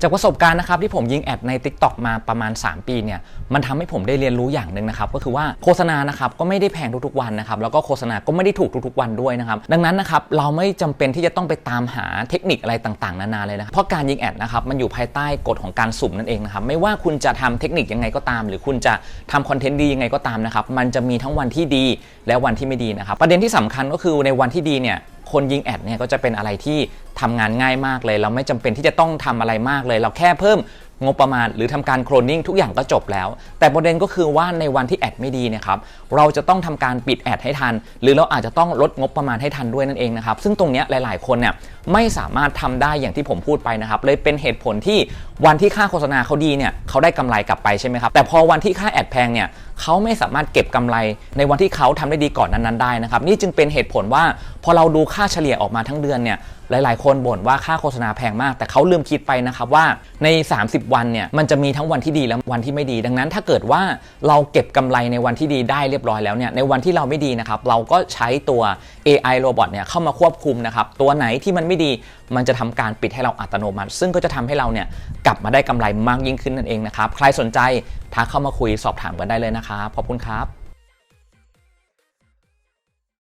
จากประสบการณ์นะครับที่ผมยิงแอดใน Tik t o อกมาประมาณ 3 ปีเนี่ยมันทำให้ผมได้เรียนรู้อย่างหนึ่งนะครับก็คือว่าโฆษณานะครับก็ไม่ได้แพงทุกๆวันนะครับแล้วก็โฆษณาก็ไม่ได้ถูกทุกๆวันด้วยนะครับดังนั้นนะครับเราไม่จำเป็นที่จะต้องไปตามหาเทคนิคอะไรต่างๆ นานาเลยนะเพราะการยิงแอดนะครับมันอยู่ภายใต้กฎของการสุ่มนั่นเองนะครับไม่ว่าคุณจะทำเทคนิคยังไงก็ตาม หรือคุณจะทำคอนเทนต์ดียังไงก็ตามนะครับมันจะมีทั้งวันที่ดีและวันที่ไม่ดีนะครับประเด็นที่สำคัญก็คือในวันที่ดีเนี่ย คนยิงแอดเนี่ยก็จะเป็นอะไรที่ทำงานง่ายมากเลย เราไม่จำเป็นที่จะต้องทำอะไรมากเลย เราแค่เพิ่มงบประมาณหรือทำการโคลนนิ่งทุกอย่างก็จบแล้ว แต่ประเด็นก็คือว่าในวันที่แอดไม่ดีนะครับเราจะต้องทำการปิดแอดให้ทัน หรือเราอาจจะต้องลดงบประมาณให้ทันด้วยนั่นเองนะครับซึ่งตรงนี้ยหลาย ๆ คนเนี่ยไม่สามารถทำได้อย่างที่ผมพูดไปนะครับเลยเป็นเหตุผลที่วันที่ค่าโฆษณาเขาดีเนี่ยเขาได้กำไรกลับไปใช่ไหมครับแต่พอวันที่ค่าแอดแพงเนี่ย เขาไม่สามารถเก็บกำไรในวันที่เขาทำได้ดีก่อนนั้นๆได้นะครับนี่จึงเป็นเหตุผลว่าพอเราดูค่าเฉลี่ยออกมาทั้งเดือนเนี่ย หลาย ๆ คนบ่นว่าค่าโฆษณาแพงมาก แต่เขาลืมคิดไปนะครับว่าใน 30 วันเนี่ยมันจะมีทั้งวันที่ดีและวันที่ไม่ดี ดังนั้นถ้าเกิดว่าเราเก็บกำไรในวันที่ดีได้เรียบร้อยแล้วเนี่ยในวันที่เราไม่ดีนะครับเราก็ใช้ตัว AI โรบอทเนี่ยเข้ามาควบคุมนะครับตัวไหนที่มันไม่ดีมันจะทำการปิดให้เราอัตโนมัติ ซึ่งก็จะทำให้เราเนี่ยกลับมาได้กำไรมากยิ่งขึ้นนั่นเองนะครับใครสนใจทักเข้ามาคุยสอบถามกันได้เลยนะครับขอบคุณครับ